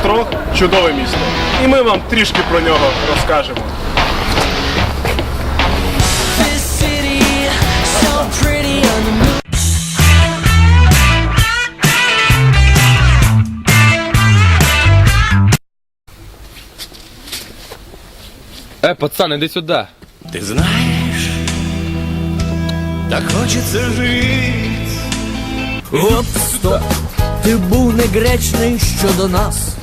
Острог чудове місто. І ми вам трішки про нього розкажемо. Е, пацан, іди сюди. Ты знаешь, так хочется жить. Оп, стоп, ти був негречний щодо нас.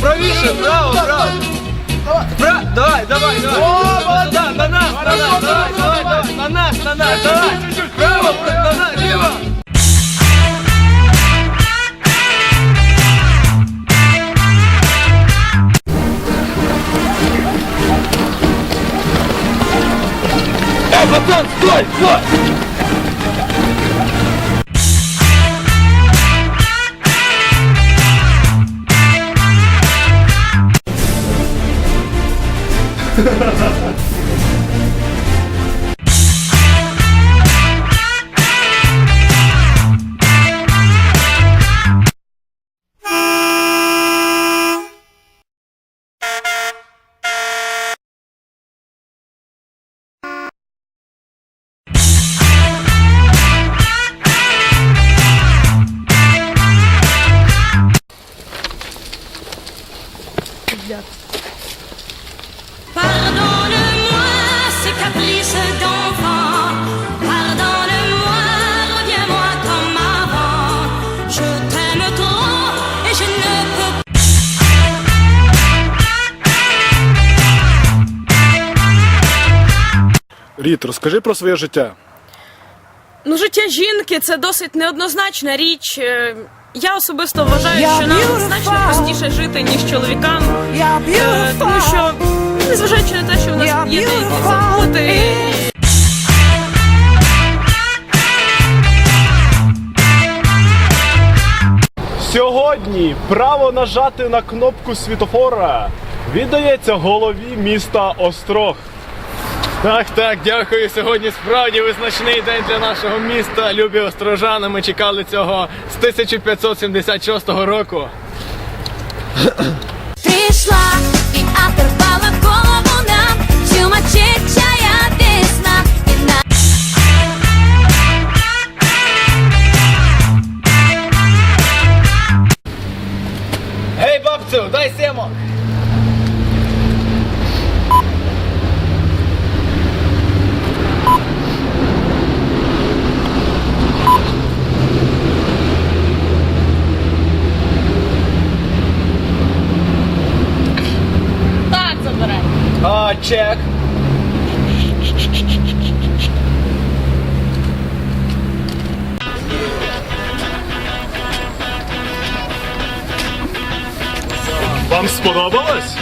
Правіше! Браво, браво! Бра... Давай, давай, давай! О, Сюда, на нас, на нас! Давай, давай, давай! На нас, на нас! Давай! Браво! На нас! Лево! Пацан, стой, стой! Pardonne-moi Рід, розкажи про своє життя. Ну, життя жінки це досить неоднозначна річ. Е, Я особисто вважаю, що нам значно простіше жити, ніж чоловікам. Е, Тому що, незважаючи на те, що в нас є деякі заботи, Сьогодні право нажати на кнопку світофора віддається голові міста Острог. Так, так, дякую. Сьогодні справді визначний день для нашого міста. Любі острожани. Ми чекали цього з 1576 року. Пришла и оторвала голову нам Сумасшедшая весна И на Гей, бабцю, дай сімок! А, чек. Вам сподобалось?